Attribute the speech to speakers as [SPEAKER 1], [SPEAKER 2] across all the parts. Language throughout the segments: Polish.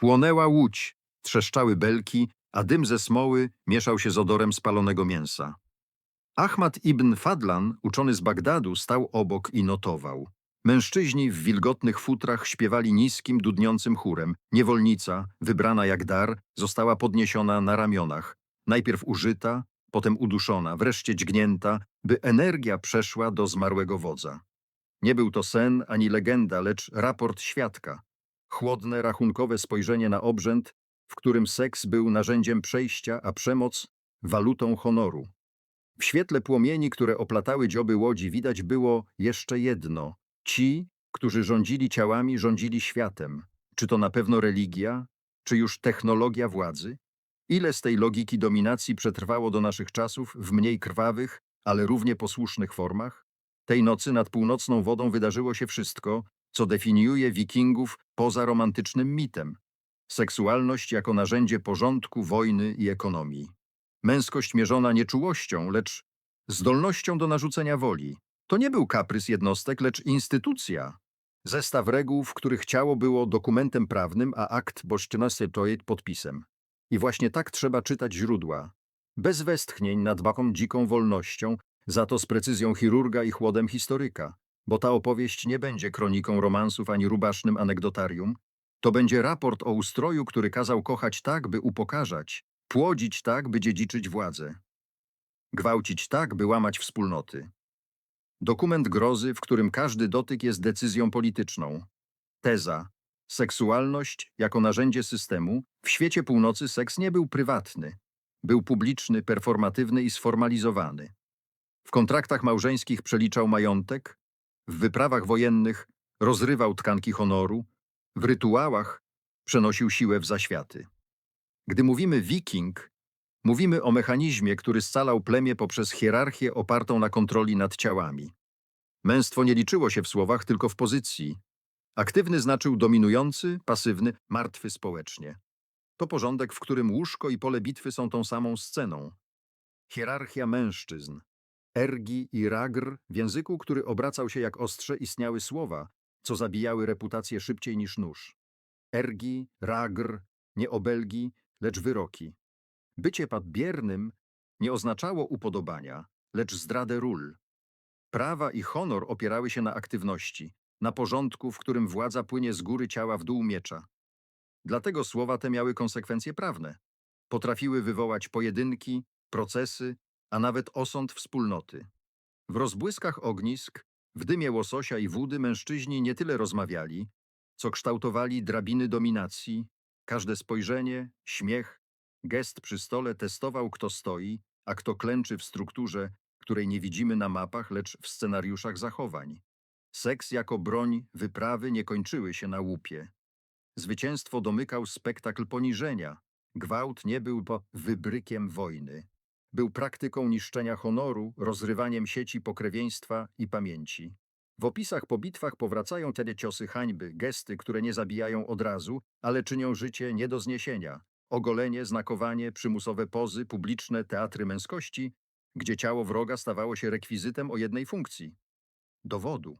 [SPEAKER 1] Płonęła łódź, trzeszczały belki, a dym ze smoły mieszał się z odorem spalonego mięsa. Ahmad ibn Fadlan, uczony z Bagdadu, stał obok i notował. Mężczyźni w wilgotnych futrach śpiewali niskim, dudniącym chórem. Niewolnica, wybrana jak dar, została podniesiona na ramionach. Najpierw użyta, potem uduszona, wreszcie dźgnięta, by energia przeszła do zmarłego wodza. Nie był to sen ani legenda, lecz raport świadka. Chłodne, rachunkowe spojrzenie na obrzęd, w którym seks był narzędziem przejścia, a przemoc walutą honoru. W świetle płomieni, które oplatały dzioby łodzi, widać było jeszcze jedno. Ci, którzy rządzili ciałami, rządzili światem. Czy to na pewno religia, czy już technologia władzy? Ile z tej logiki dominacji przetrwało do naszych czasów w mniej krwawych, ale równie posłusznych formach? Tej nocy nad północną wodą wydarzyło się wszystko, co definiuje wikingów poza romantycznym mitem. Seksualność jako narzędzie porządku, wojny i ekonomii. Męskość mierzona nie czułością, lecz zdolnością do narzucenia woli. To nie był kaprys jednostek, lecz instytucja. Zestaw reguł, w których ciało było dokumentem prawnym, a akt boszczynasetoid podpisem. I właśnie tak trzeba czytać źródła. Bez westchnień nad waką dziką wolnością, za to z precyzją chirurga i chłodem historyka. Bo ta opowieść nie będzie kroniką romansów ani rubasznym anegdotarium. To będzie raport o ustroju, który kazał kochać tak, by upokarzać, płodzić tak, by dziedziczyć władzę, gwałcić tak, by łamać wspólnoty. Dokument grozy, w którym każdy dotyk jest decyzją polityczną. Teza. Seksualność jako narzędzie systemu. W świecie północy seks nie był prywatny. Był publiczny, performatywny i sformalizowany. W kontraktach małżeńskich przeliczał majątek, w wyprawach wojennych rozrywał tkanki honoru, w rytuałach przenosił siłę w zaświaty. Gdy mówimy wiking, mówimy o mechanizmie, który scalał plemię poprzez hierarchię opartą na kontroli nad ciałami. Męstwo nie liczyło się w słowach, tylko w pozycji. Aktywny znaczył dominujący, pasywny, martwy społecznie. To porządek, w którym łóżko i pole bitwy są tą samą sceną. Hierarchia mężczyzn. Ergi i ragr, w języku, który obracał się jak ostrze, istniały słowa, co zabijały reputację szybciej niż nóż. Ergi, ragr, nie obelgi, lecz wyroki. Bycie padbiernym nie oznaczało upodobania, lecz zdradę ról. Prawa i honor opierały się na aktywności, na porządku, w którym władza płynie z góry ciała w dół miecza. Dlatego słowa te miały konsekwencje prawne. Potrafiły wywołać pojedynki, procesy, a nawet osąd wspólnoty. W rozbłyskach ognisk, w dymie łososia i wódy mężczyźni nie tyle rozmawiali, co kształtowali drabiny dominacji. Każde spojrzenie, śmiech, gest przy stole testował, kto stoi, a kto klęczy w strukturze, której nie widzimy na mapach, lecz w scenariuszach zachowań. Seks jako broń wyprawy nie kończyły się na łupie. Zwycięstwo domykał spektakl poniżenia. Gwałt nie był po wybrykiem wojny. Był praktyką niszczenia honoru, rozrywaniem sieci pokrewieństwa i pamięci. W opisach po bitwach powracają tedy ciosy hańby, gesty, które nie zabijają od razu, ale czynią życie nie do zniesienia. Ogolenie, znakowanie, przymusowe pozy, publiczne teatry męskości, gdzie ciało wroga stawało się rekwizytem o jednej funkcji dowodu.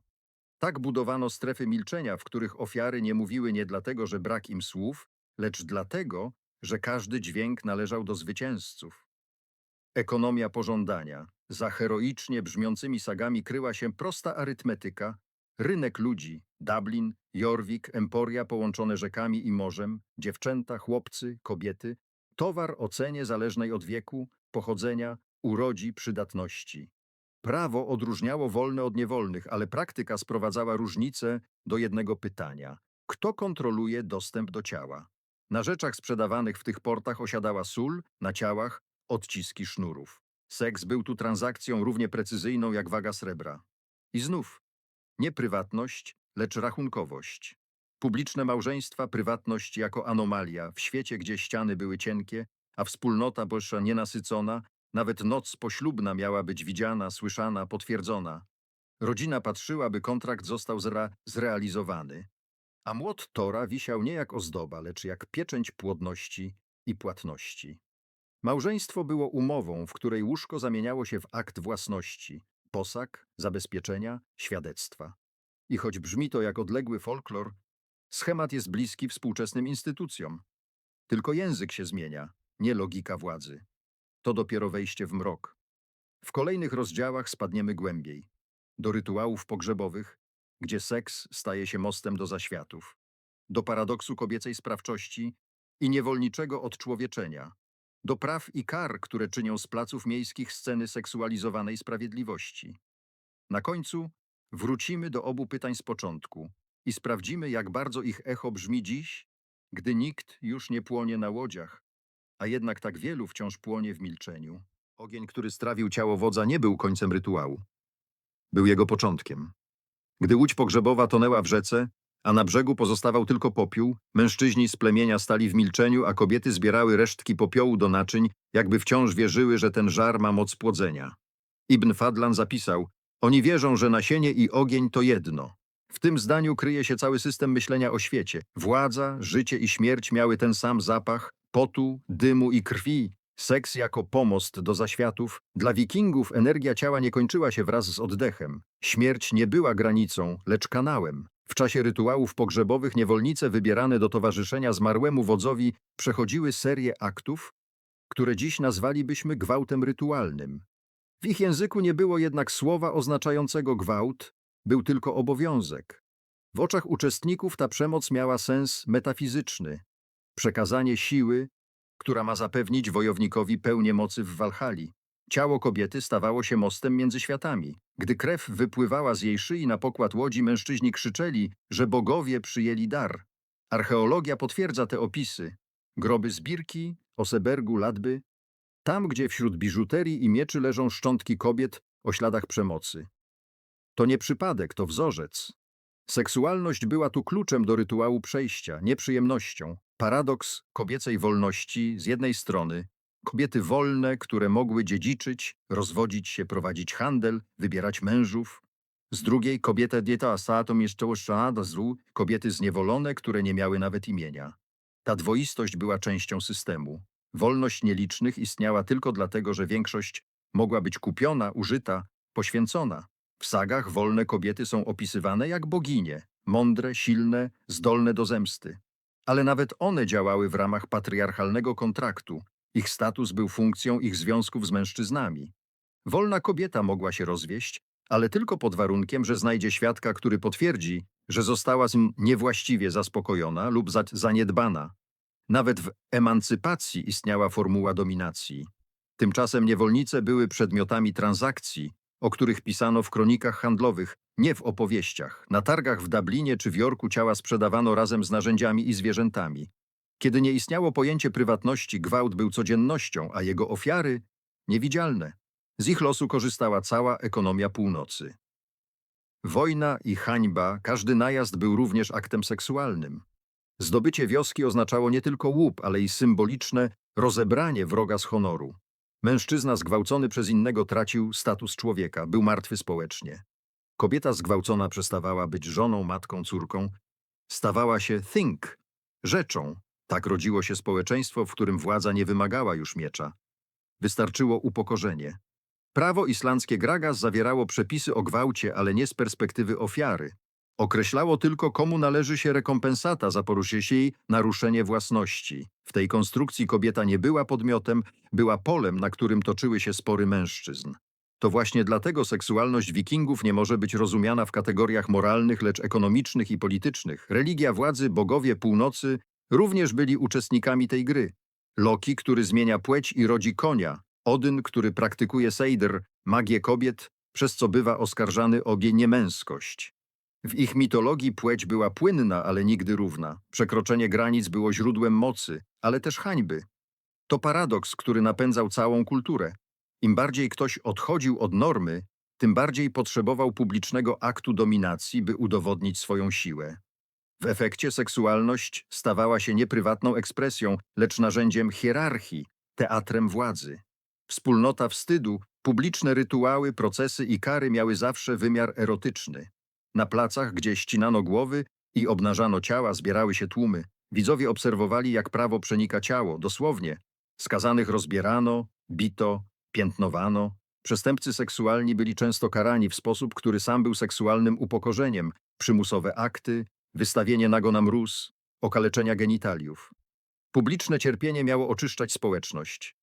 [SPEAKER 1] Tak budowano strefy milczenia, w których ofiary nie mówiły nie dlatego, że brak im słów, lecz dlatego, że każdy dźwięk należał do zwycięzców. Ekonomia pożądania. Za heroicznie brzmiącymi sagami kryła się prosta arytmetyka, rynek ludzi, Dublin, Jorvik, Emporia połączone rzekami i morzem, dziewczęta, chłopcy, kobiety, towar o cenie zależnej od wieku, pochodzenia, urodzi, przydatności. Prawo odróżniało wolne od niewolnych, ale praktyka sprowadzała różnice do jednego pytania. Kto kontroluje dostęp do ciała? Na rzeczach sprzedawanych w tych portach osiadała sól, na ciałach odciski sznurów. Seks był tu transakcją równie precyzyjną jak waga srebra. I znów, nie prywatność, lecz rachunkowość. Publiczne małżeństwa, prywatność jako anomalia, w świecie, gdzie ściany były cienkie, a wspólnota boższa nienasycona, nawet noc poślubna miała być widziana, słyszana, potwierdzona. Rodzina patrzyła, by kontrakt został zre zrealizowany. A młot Tora wisiał nie jak ozdoba, lecz jak pieczęć płodności i płatności. Małżeństwo było umową, w której łóżko zamieniało się w akt własności, posag, zabezpieczenia, świadectwa. I choć brzmi to jak odległy folklor, Schemat jest bliski współczesnym instytucjom. Tylko język się zmienia, nie logika władzy. To dopiero wejście w mrok. W kolejnych rozdziałach spadniemy głębiej. Do rytuałów pogrzebowych, gdzie seks staje się mostem do zaświatów. Do paradoksu kobiecej sprawczości i niewolniczego odczłowieczenia. Do praw i kar, które czynią z placów miejskich sceny seksualizowanej sprawiedliwości. Na końcu wrócimy do obu pytań z początku i sprawdzimy, jak bardzo ich echo brzmi dziś, gdy nikt już nie płonie na łodziach, a jednak tak wielu wciąż płonie w milczeniu. Ogień, który strawił ciało wodza, nie był końcem rytuału. Był jego początkiem. Gdy łódź pogrzebowa tonęła w rzece, a na brzegu pozostawał tylko popiół, mężczyźni z plemienia stali w milczeniu, a kobiety zbierały resztki popiołu do naczyń, jakby wciąż wierzyły, że ten żar ma moc płodzenia. Ibn Fadlan zapisał, oni wierzą, że nasienie i ogień to jedno. W tym zdaniu kryje się cały system myślenia o świecie. Władza, życie i śmierć miały ten sam zapach, potu, dymu i krwi. Seks jako pomost do zaświatów. Dla wikingów energia ciała nie kończyła się wraz z oddechem. Śmierć nie była granicą, lecz kanałem. W czasie rytuałów pogrzebowych niewolnice wybierane do towarzyszenia zmarłemu wodzowi przechodziły serię aktów, które dziś nazwalibyśmy gwałtem rytualnym. W ich języku nie było jednak słowa oznaczającego gwałt, był tylko obowiązek. W oczach uczestników ta przemoc miała sens metafizyczny, przekazanie siły, która ma zapewnić wojownikowi pełnię mocy w Walhali. Ciało kobiety stawało się mostem między światami. Gdy krew wypływała z jej szyi na pokład łodzi, mężczyźni krzyczeli, że bogowie przyjęli dar. Archeologia potwierdza te opisy. Groby Zbirki, Osebergu, Ladby. Tam, gdzie wśród biżuterii i mieczy leżą szczątki kobiet o śladach przemocy. To nie przypadek, to wzorzec. Seksualność była tu kluczem do rytuału przejścia, nieprzyjemnością. Paradoks kobiecej wolności z jednej strony, kobiety wolne, które mogły dziedziczyć, rozwodzić się, prowadzić handel, wybierać mężów. Z drugiej kobieta dieta asatom jeszcze złu, kobiety zniewolone, które nie miały nawet imienia. Ta dwoistość była częścią systemu. Wolność nielicznych istniała tylko dlatego, że większość mogła być kupiona, użyta, poświęcona. W sagach wolne kobiety są opisywane jak boginie, mądre, silne, zdolne do zemsty. Ale nawet one działały w ramach patriarchalnego kontraktu. Ich status był funkcją ich związków z mężczyznami. Wolna kobieta mogła się rozwieść, ale tylko pod warunkiem, że znajdzie świadka, który potwierdzi, że została z nim niewłaściwie zaspokojona lub za- zaniedbana. Nawet w emancypacji istniała formuła dominacji. Tymczasem niewolnice były przedmiotami transakcji, o których pisano w kronikach handlowych, nie w opowieściach. Na targach w Dublinie czy w Jorku ciała sprzedawano razem z narzędziami i zwierzętami. Kiedy nie istniało pojęcie prywatności, gwałt był codziennością, a jego ofiary niewidzialne. Z ich losu korzystała cała ekonomia północy. Wojna i hańba, każdy najazd był również aktem seksualnym. Zdobycie wioski oznaczało nie tylko łup, ale i symboliczne rozebranie wroga z honoru. Mężczyzna zgwałcony przez innego tracił status człowieka, był martwy społecznie. Kobieta zgwałcona przestawała być żoną, matką, córką. Stawała się think, rzeczą. Tak rodziło się społeczeństwo, w którym władza nie wymagała już miecza. Wystarczyło upokorzenie. Prawo islandzkie Gragas zawierało przepisy o gwałcie, ale nie z perspektywy ofiary. Określało tylko, komu należy się rekompensata za jej naruszenie własności. W tej konstrukcji kobieta nie była podmiotem, była polem, na którym toczyły się spory mężczyzn. To właśnie dlatego seksualność wikingów nie może być rozumiana w kategoriach moralnych, lecz ekonomicznych i politycznych. Religia władzy, bogowie północy również byli uczestnikami tej gry. Loki, który zmienia płeć i rodzi konia, Odyn, który praktykuje sejdr, magię kobiet, przez co bywa oskarżany o niemęskość. W ich mitologii płeć była płynna, ale nigdy równa. Przekroczenie granic było źródłem mocy, ale też hańby. To paradoks, który napędzał całą kulturę. Im bardziej ktoś odchodził od normy, tym bardziej potrzebował publicznego aktu dominacji, by udowodnić swoją siłę. W efekcie seksualność stawała się nie prywatną ekspresją, lecz narzędziem hierarchii, teatrem władzy. Wspólnota wstydu, publiczne rytuały, procesy i kary miały zawsze wymiar erotyczny. Na placach, gdzie ścinano głowy i obnażano ciała, zbierały się tłumy. Widzowie obserwowali, jak prawo przenika ciało, dosłownie. Skazanych rozbierano, bito, piętnowano. Przestępcy seksualni byli często karani w sposób, który sam był seksualnym upokorzeniem. Przymusowe akty, wystawienie nago na mróz, okaleczenia genitaliów. Publiczne cierpienie miało oczyszczać społeczność.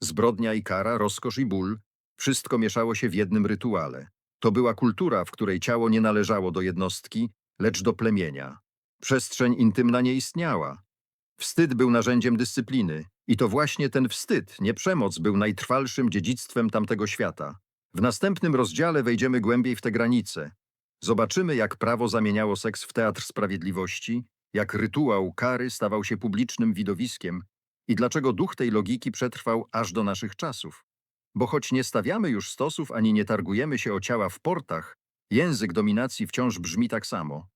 [SPEAKER 1] Zbrodnia i kara, rozkosz i ból, wszystko mieszało się w jednym rytuale. To była kultura, w której ciało nie należało do jednostki, lecz do plemienia. Przestrzeń intymna nie istniała. Wstyd był narzędziem dyscypliny i to właśnie ten wstyd, nie przemoc, był najtrwalszym dziedzictwem tamtego świata. W następnym rozdziale wejdziemy głębiej w te granice. Zobaczymy, jak prawo zamieniało seks w teatr sprawiedliwości, jak rytuał kary stawał się publicznym widowiskiem i dlaczego duch tej logiki przetrwał aż do naszych czasów. Bo choć nie stawiamy już stosów ani nie targujemy się o ciała w portach, język dominacji wciąż brzmi tak samo.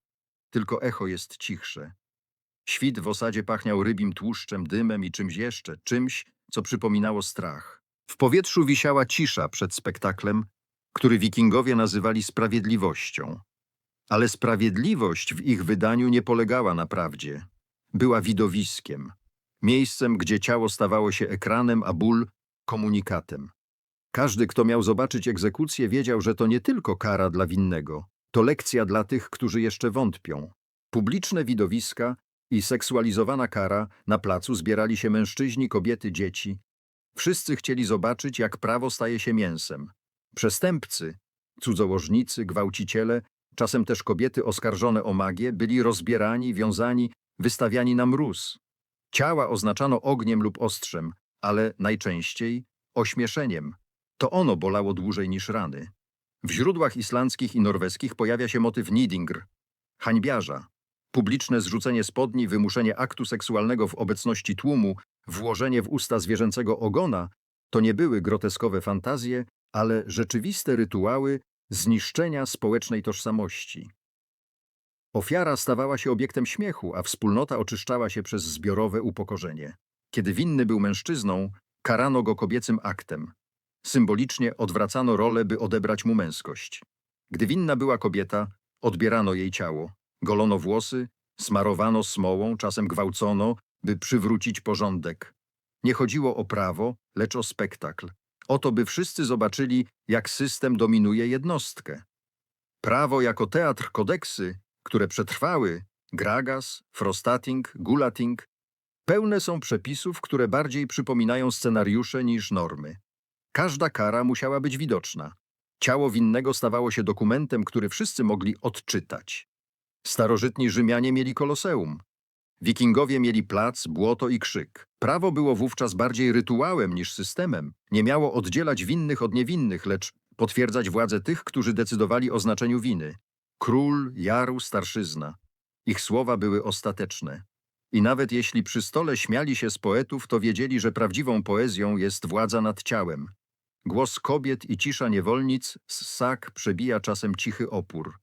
[SPEAKER 1] Tylko echo jest cichsze. Świt w osadzie pachniał rybim tłuszczem, dymem i czymś jeszcze, czymś, co przypominało strach. W powietrzu wisiała cisza przed spektaklem, który wikingowie nazywali sprawiedliwością. Ale sprawiedliwość w ich wydaniu nie polegała na prawdzie. Była widowiskiem, miejscem, gdzie ciało stawało się ekranem, a ból komunikatem. Każdy, kto miał zobaczyć egzekucję, wiedział, że to nie tylko kara dla winnego, to lekcja dla tych, którzy jeszcze wątpią. Publiczne widowiska i seksualizowana kara na placu zbierali się mężczyźni, kobiety, dzieci. Wszyscy chcieli zobaczyć, jak prawo staje się mięsem. Przestępcy, cudzołożnicy, gwałciciele, czasem też kobiety oskarżone o magię, byli rozbierani, wiązani, wystawiani na mróz. Ciała oznaczano ogniem lub ostrzem, ale najczęściej ośmieszeniem. To ono bolało dłużej niż rany. W źródłach islandzkich i norweskich pojawia się motyw nidingr, hańbiarza. Publiczne zrzucenie spodni, wymuszenie aktu seksualnego w obecności tłumu, włożenie w usta zwierzęcego ogona to nie były groteskowe fantazje, ale rzeczywiste rytuały zniszczenia społecznej tożsamości. Ofiara stawała się obiektem śmiechu, a wspólnota oczyszczała się przez zbiorowe upokorzenie. Kiedy winny był mężczyzną, karano go kobiecym aktem. Symbolicznie odwracano rolę, by odebrać mu męskość. Gdy winna była kobieta, odbierano jej ciało. Golono włosy, smarowano smołą, czasem gwałcono, by przywrócić porządek. Nie chodziło o prawo, lecz o spektakl. O to, by wszyscy zobaczyli, jak system dominuje jednostkę. Prawo jako teatr kodeksy, które przetrwały, Gragas, Frostating, Gulating, pełne są przepisów, które bardziej przypominają scenariusze niż normy. Każda kara musiała być widoczna. Ciało winnego stawało się dokumentem, który wszyscy mogli odczytać. Starożytni Rzymianie mieli koloseum. Wikingowie mieli plac, błoto i krzyk. Prawo było wówczas bardziej rytuałem niż systemem. Nie miało oddzielać winnych od niewinnych, lecz potwierdzać władzę tych, którzy decydowali o znaczeniu winy. Król, jaru, starszyzna. Ich słowa były ostateczne. I nawet jeśli przy stole śmiali się z poetów, to wiedzieli, że prawdziwą poezją jest władza nad ciałem. Głos kobiet i cisza niewolnic z sak przebija czasem cichy opór.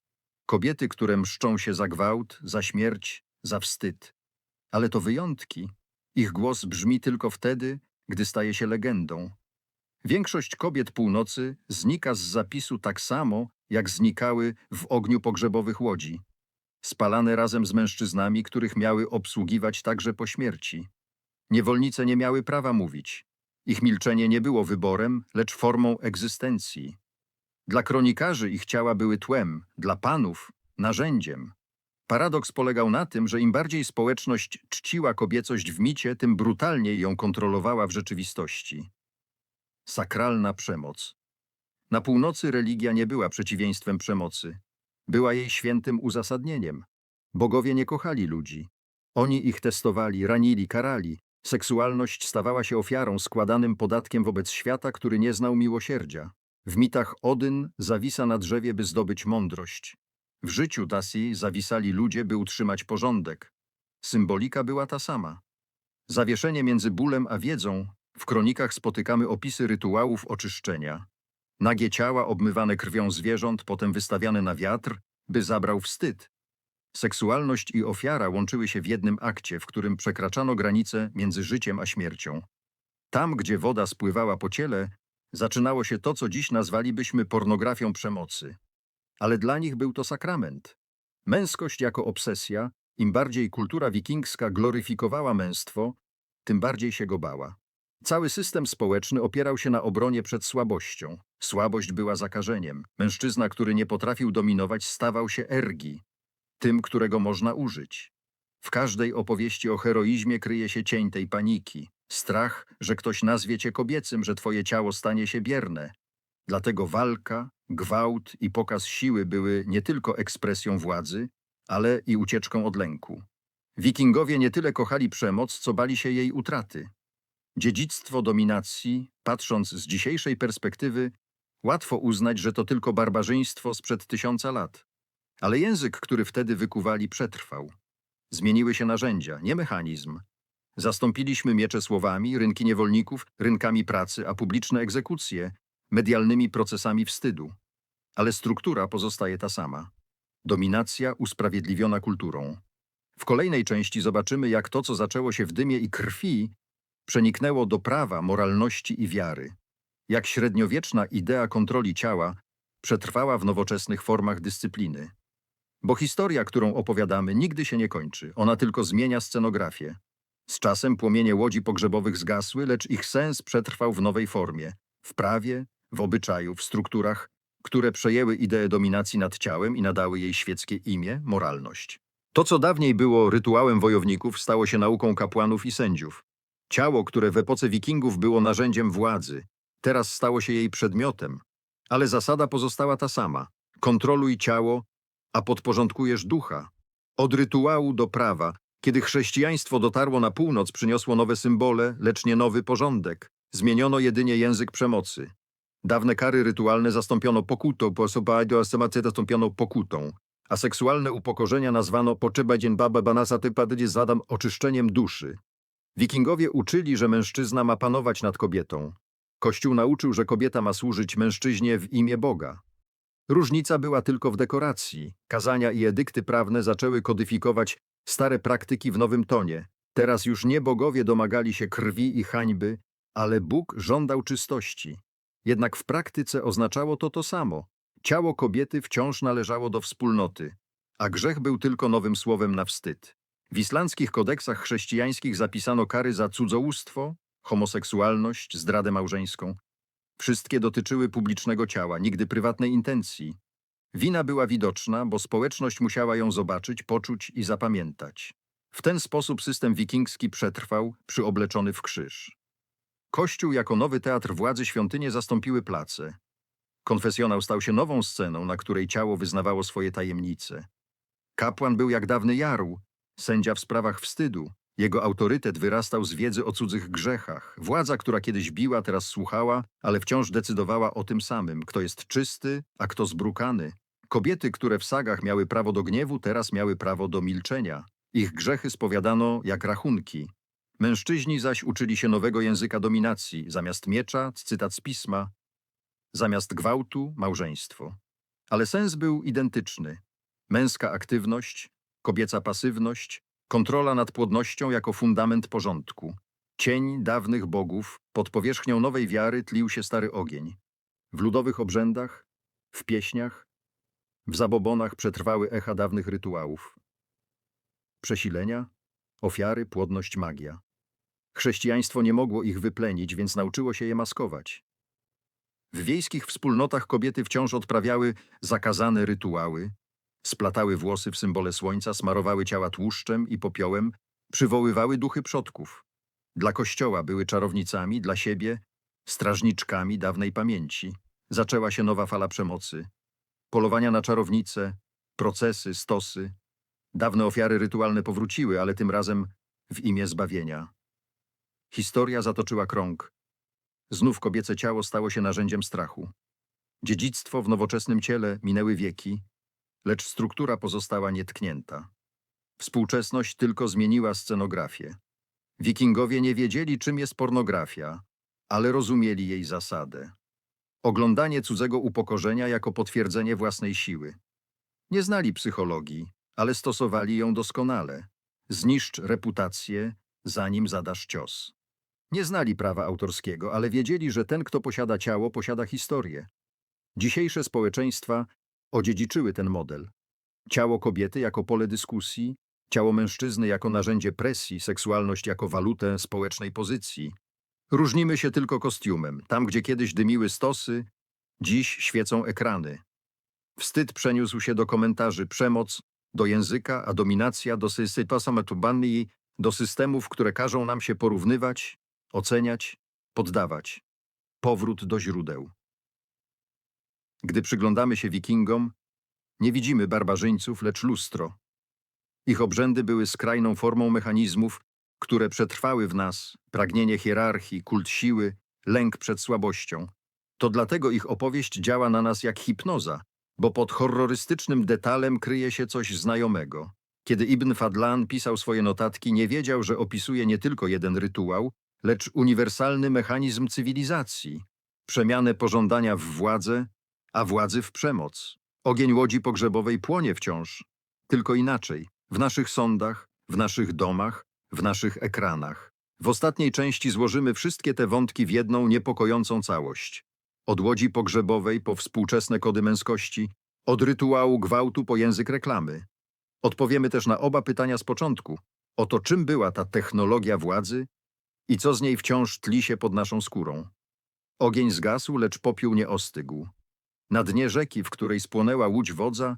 [SPEAKER 1] Kobiety, które mszczą się za gwałt, za śmierć, za wstyd. Ale to wyjątki. Ich głos brzmi tylko wtedy, gdy staje się legendą. Większość kobiet północy znika z zapisu tak samo, jak znikały w ogniu pogrzebowych łodzi. Spalane razem z mężczyznami, których miały obsługiwać także po śmierci. Niewolnice nie miały prawa mówić. Ich milczenie nie było wyborem, lecz formą egzystencji. Dla kronikarzy ich ciała były tłem, dla panów narzędziem. Paradoks polegał na tym, że im bardziej społeczność czciła kobiecość w micie, tym brutalniej ją kontrolowała w rzeczywistości. Sakralna przemoc. Na północy religia nie była przeciwieństwem przemocy. Była jej świętym uzasadnieniem. Bogowie nie kochali ludzi. Oni ich testowali, ranili, karali. Seksualność stawała się ofiarą składanym podatkiem wobec świata, który nie znał miłosierdzia. W mitach Odyn zawisa na drzewie, by zdobyć mądrość. W życiu Dasi zawisali ludzie, by utrzymać porządek. Symbolika była ta sama. Zawieszenie między bólem a wiedzą. W kronikach spotykamy opisy rytuałów oczyszczenia. Nagie ciała obmywane krwią zwierząt, potem wystawiane na wiatr, by zabrał wstyd. Seksualność i ofiara łączyły się w jednym akcie, w którym przekraczano granice między życiem a śmiercią. Tam, gdzie woda spływała po ciele, zaczynało się to, co dziś nazwalibyśmy pornografią przemocy. Ale dla nich był to sakrament. Męskość jako obsesja, im bardziej kultura wikingska gloryfikowała męstwo, tym bardziej się go bała. Cały system społeczny opierał się na obronie przed słabością. Słabość była zakażeniem. Mężczyzna, który nie potrafił dominować, stawał się ergi. tym, którego można użyć. W każdej opowieści o heroizmie kryje się cień tej paniki. Strach, że ktoś nazwie cię kobiecym, że twoje ciało stanie się bierne. Dlatego walka, gwałt i pokaz siły były nie tylko ekspresją władzy, ale i ucieczką od lęku. Wikingowie nie tyle kochali przemoc, co bali się jej utraty. Dziedzictwo dominacji, patrząc z dzisiejszej perspektywy, łatwo uznać, że to tylko barbarzyństwo sprzed tysiąca lat. Ale język, który wtedy wykuwali, przetrwał. Zmieniły się narzędzia, nie mechanizm. Zastąpiliśmy miecze słowami, rynki niewolników, rynkami pracy, a publiczne egzekucje medialnymi procesami wstydu. Ale struktura pozostaje ta sama. Dominacja usprawiedliwiona kulturą. W kolejnej części zobaczymy, jak to, co zaczęło się w dymie i krwi, przeniknęło do prawa, moralności i wiary. Jak średniowieczna idea kontroli ciała przetrwała w nowoczesnych formach dyscypliny. Bo historia, którą opowiadamy, nigdy się nie kończy. Ona tylko zmienia scenografię. Z czasem płomienie łodzi pogrzebowych zgasły, lecz ich sens przetrwał w nowej formie. W prawie, w obyczaju, w strukturach, które przejęły ideę dominacji nad ciałem i nadały jej świeckie imię, moralność. To, co dawniej było rytuałem wojowników, stało się nauką kapłanów i sędziów. Ciało, które w epoce wikingów było narzędziem władzy, teraz stało się jej przedmiotem. Ale zasada pozostała ta sama. Kontroluj ciało, a podporządkujesz ducha. Od rytuału do prawa, kiedy chrześcijaństwo dotarło na północ, przyniosło nowe symbole, lecz nie nowy porządek. Zmieniono jedynie język przemocy. Dawne kary rytualne zastąpiono pokutą, po asemację zastąpiono pokutą, a seksualne upokorzenia nazwano poczeba dzień baba banasa typadydzie zadam oczyszczeniem duszy. Wikingowie uczyli, że mężczyzna ma panować nad kobietą. Kościół nauczył, że kobieta ma służyć mężczyźnie w imię Boga. Różnica była tylko w dekoracji. Kazania i edykty prawne zaczęły kodyfikować stare praktyki w nowym tonie. Teraz już nie bogowie domagali się krwi i hańby, ale Bóg żądał czystości. Jednak w praktyce oznaczało to to samo. Ciało kobiety wciąż należało do wspólnoty, a grzech był tylko nowym słowem na wstyd. W islandzkich kodeksach chrześcijańskich zapisano kary za cudzołóstwo, homoseksualność, zdradę małżeńską. Wszystkie dotyczyły publicznego ciała, nigdy prywatnej intencji. Wina była widoczna, bo społeczność musiała ją zobaczyć, poczuć i zapamiętać. W ten sposób system wikingski przetrwał, przyobleczony w krzyż. Kościół jako nowy teatr władzy świątynie zastąpiły place. Konfesjonał stał się nową sceną, na której ciało wyznawało swoje tajemnice. Kapłan był jak dawny jarł, sędzia w sprawach wstydu. Jego autorytet wyrastał z wiedzy o cudzych grzechach. Władza, która kiedyś biła, teraz słuchała, ale wciąż decydowała o tym samym, kto jest czysty, a kto zbrukany. Kobiety, które w sagach miały prawo do gniewu, teraz miały prawo do milczenia. Ich grzechy spowiadano jak rachunki. Mężczyźni zaś uczyli się nowego języka dominacji. Zamiast miecza, cytat z pisma. Zamiast gwałtu, małżeństwo. Ale sens był identyczny. Męska aktywność, kobieca pasywność, kontrola nad płodnością jako fundament porządku. Cień dawnych bogów, pod powierzchnią nowej wiary tlił się stary ogień. W ludowych obrzędach, w pieśniach, w zabobonach przetrwały echa dawnych rytuałów. Przesilenia, ofiary, płodność, magia. Chrześcijaństwo nie mogło ich wyplenić, więc nauczyło się je maskować. W wiejskich wspólnotach kobiety wciąż odprawiały zakazane rytuały, splatały włosy w symbole słońca, smarowały ciała tłuszczem i popiołem, przywoływały duchy przodków. Dla kościoła były czarownicami, dla siebie strażniczkami dawnej pamięci. Zaczęła się nowa fala przemocy. Polowania na czarownice, procesy, stosy. Dawne ofiary rytualne powróciły, ale tym razem w imię zbawienia. Historia zatoczyła krąg. Znów kobiece ciało stało się narzędziem strachu. Dziedzictwo w nowoczesnym ciele minęły wieki, lecz struktura pozostała nietknięta. Współczesność tylko zmieniła scenografię. Wikingowie nie wiedzieli, czym jest pornografia, ale rozumieli jej zasadę. Oglądanie cudzego upokorzenia jako potwierdzenie własnej siły. Nie znali psychologii, ale stosowali ją doskonale. Zniszcz reputację, zanim zadasz cios. Nie znali prawa autorskiego, ale wiedzieli, że ten, kto posiada ciało, posiada historię. Dzisiejsze społeczeństwa odziedziczyły ten model. Ciało kobiety jako pole dyskusji, ciało mężczyzny jako narzędzie presji, seksualność jako walutę społecznej pozycji. Różnimy się tylko kostiumem. Tam, gdzie kiedyś dymiły stosy, dziś świecą ekrany. Wstyd przeniósł się do komentarzy, przemoc do języka, a dominacja do systematubanii, do systemów, które każą nam się porównywać, oceniać, poddawać. Powrót do źródeł. Gdy przyglądamy się wikingom, nie widzimy barbarzyńców, lecz lustro. Ich obrzędy były skrajną formą mechanizmów, które przetrwały w nas, pragnienie hierarchii, kult siły, lęk przed słabością. To dlatego ich opowieść działa na nas jak hipnoza, bo pod horrorystycznym detalem kryje się coś znajomego. Kiedy Ibn Fadlan pisał swoje notatki, nie wiedział, że opisuje nie tylko jeden rytuał, lecz uniwersalny mechanizm cywilizacji, przemianę pożądania w władzę, a władzy w przemoc. Ogień łodzi pogrzebowej płonie wciąż, tylko inaczej, w naszych sądach, w naszych domach, w naszych ekranach. W ostatniej części złożymy wszystkie te wątki w jedną niepokojącą całość. Od łodzi pogrzebowej po współczesne kody męskości, od rytuału gwałtu po język reklamy. Odpowiemy też na oba pytania z początku. O to, czym była ta technologia władzy i co z niej wciąż tli się pod naszą skórą. Ogień zgasł, lecz popiół nie ostygł. Na dnie rzeki, w której spłonęła łódź wodza,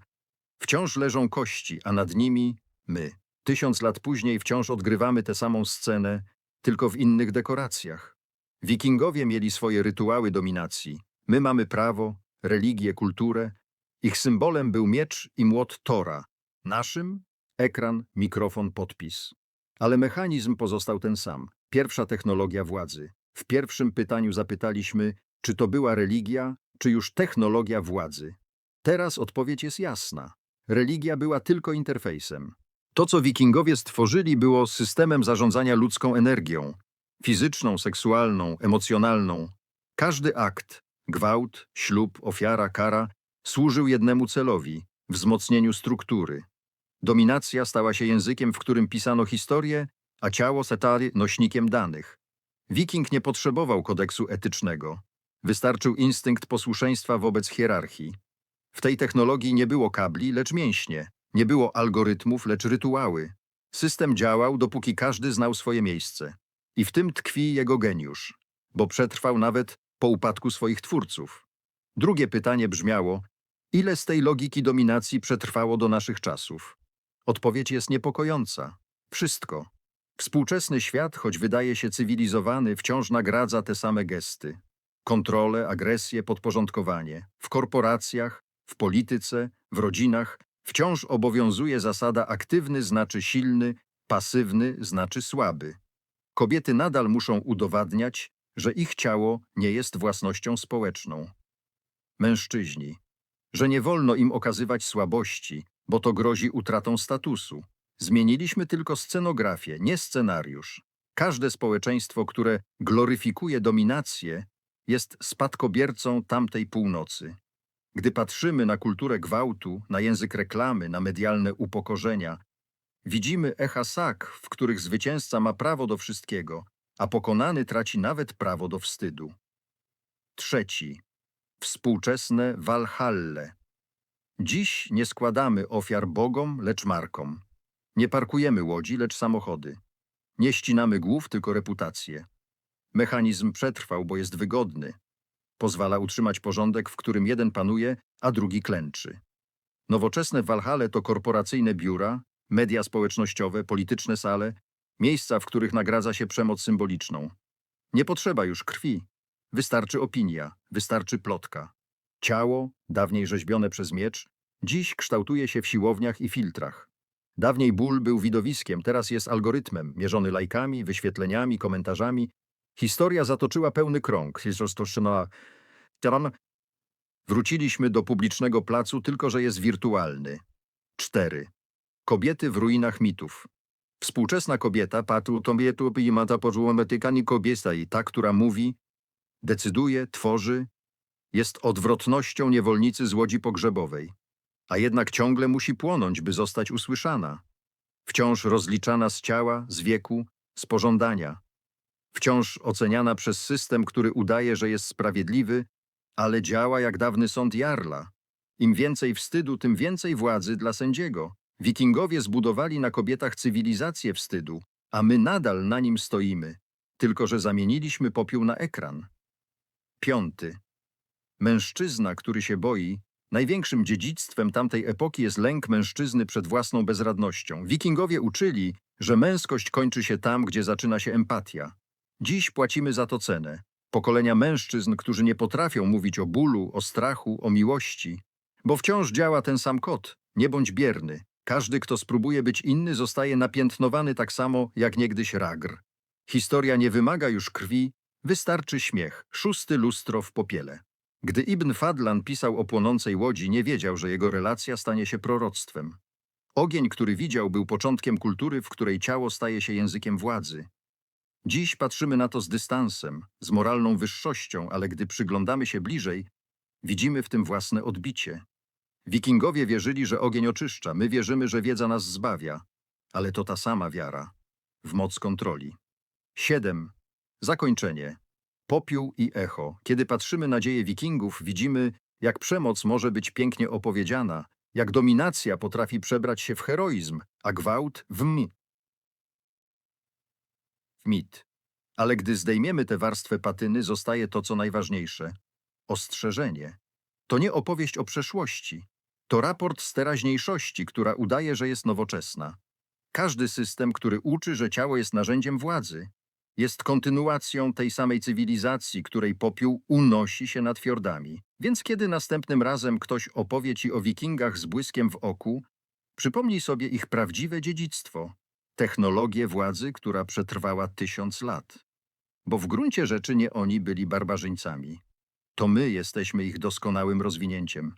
[SPEAKER 1] wciąż leżą kości, a nad nimi my. Tysiąc lat później wciąż odgrywamy tę samą scenę, tylko w innych dekoracjach. Wikingowie mieli swoje rytuały dominacji. My mamy prawo, religię, kulturę. Ich symbolem był miecz i młot Tora. Naszym ekran, mikrofon, podpis. Ale mechanizm pozostał ten sam. Pierwsza technologia władzy. W pierwszym pytaniu zapytaliśmy, czy to była religia, czy już technologia władzy. Teraz odpowiedź jest jasna. Religia była tylko interfejsem. To, co wikingowie stworzyli, było systemem zarządzania ludzką energią fizyczną, seksualną, emocjonalną. Każdy akt gwałt, ślub, ofiara, kara służył jednemu celowi wzmocnieniu struktury. Dominacja stała się językiem, w którym pisano historię, a ciało setary nośnikiem danych. Wiking nie potrzebował kodeksu etycznego. Wystarczył instynkt posłuszeństwa wobec hierarchii. W tej technologii nie było kabli, lecz mięśnie. Nie było algorytmów, lecz rytuały. System działał, dopóki każdy znał swoje miejsce. I w tym tkwi jego geniusz, bo przetrwał nawet po upadku swoich twórców. Drugie pytanie brzmiało, ile z tej logiki dominacji przetrwało do naszych czasów? Odpowiedź jest niepokojąca. Wszystko. Współczesny świat, choć wydaje się cywilizowany, wciąż nagradza te same gesty. Kontrolę, agresję, podporządkowanie. W korporacjach, w polityce, w rodzinach wciąż obowiązuje zasada aktywny znaczy silny, pasywny znaczy słaby. Kobiety nadal muszą udowadniać, że ich ciało nie jest własnością społeczną. Mężczyźni, że nie wolno im okazywać słabości, bo to grozi utratą statusu. Zmieniliśmy tylko scenografię, nie scenariusz. Każde społeczeństwo, które gloryfikuje dominację, jest spadkobiercą tamtej północy. Gdy patrzymy na kulturę gwałtu, na język reklamy, na medialne upokorzenia, widzimy echa sak, w których zwycięzca ma prawo do wszystkiego, a pokonany traci nawet prawo do wstydu. Trzeci. Współczesne Walhalle. Dziś nie składamy ofiar bogom, lecz markom. Nie parkujemy łodzi, lecz samochody. Nie ścinamy głów, tylko reputacje. Mechanizm przetrwał, bo jest wygodny. Pozwala utrzymać porządek, w którym jeden panuje, a drugi klęczy. Nowoczesne Walhale to korporacyjne biura, media społecznościowe, polityczne sale, miejsca, w których nagradza się przemoc symboliczną. Nie potrzeba już krwi. Wystarczy opinia, wystarczy plotka. Ciało, dawniej rzeźbione przez miecz, dziś kształtuje się w siłowniach i filtrach. Dawniej ból był widowiskiem, teraz jest algorytmem, mierzony lajkami, wyświetleniami, komentarzami. Historia zatoczyła pełny krąg. Jest roztoczona. Wróciliśmy do publicznego placu, tylko że jest wirtualny. 4. Kobiety w ruinach mitów. Współczesna kobieta, patu tobietu i mata pożułometykani kobieta i ta, która mówi, decyduje, tworzy, jest odwrotnością niewolnicy z łodzi pogrzebowej, a jednak ciągle musi płonąć, by zostać usłyszana. Wciąż rozliczana z ciała, z wieku, z pożądania. Wciąż oceniana przez system, który udaje, że jest sprawiedliwy, ale działa jak dawny sąd Jarla. Im więcej wstydu, tym więcej władzy dla sędziego. Wikingowie zbudowali na kobietach cywilizację wstydu, a my nadal na nim stoimy, tylko że zamieniliśmy popiół na ekran. Piąty. Mężczyzna, który się boi, Największym dziedzictwem tamtej epoki jest lęk mężczyzny przed własną bezradnością. Wikingowie uczyli, że męskość kończy się tam, gdzie zaczyna się empatia. Dziś płacimy za to cenę. Pokolenia mężczyzn, którzy nie potrafią mówić o bólu, o strachu, o miłości. Bo wciąż działa ten sam kod. Nie bądź bierny. Każdy, kto spróbuje być inny, zostaje napiętnowany tak samo jak niegdyś ragr. Historia nie wymaga już krwi, wystarczy śmiech. Szósty lustro w popiele. Gdy Ibn Fadlan pisał o płonącej łodzi, nie wiedział, że jego relacja stanie się proroctwem. Ogień, który widział, był początkiem kultury, w której ciało staje się językiem władzy. Dziś patrzymy na to z dystansem, z moralną wyższością, ale gdy przyglądamy się bliżej, widzimy w tym własne odbicie. Wikingowie wierzyli, że ogień oczyszcza, my wierzymy, że wiedza nas zbawia, ale to ta sama wiara, w moc kontroli. 7. Zakończenie. Popiół i echo. Kiedy patrzymy na dzieje wikingów, widzimy, jak przemoc może być pięknie opowiedziana, jak dominacja potrafi przebrać się w heroizm, a gwałt w mi. W mit. Ale gdy zdejmiemy tę warstwę patyny, zostaje to, co najważniejsze. Ostrzeżenie. To nie opowieść o przeszłości. To raport z teraźniejszości, która udaje, że jest nowoczesna. Każdy system, który uczy, że ciało jest narzędziem władzy, jest kontynuacją tej samej cywilizacji, której popiół unosi się nad fiordami. Więc kiedy następnym razem ktoś opowie ci o wikingach z błyskiem w oku, przypomnij sobie ich prawdziwe dziedzictwo, technologię władzy, która przetrwała tysiąc lat. Bo w gruncie rzeczy nie oni byli barbarzyńcami. To my jesteśmy ich doskonałym rozwinięciem.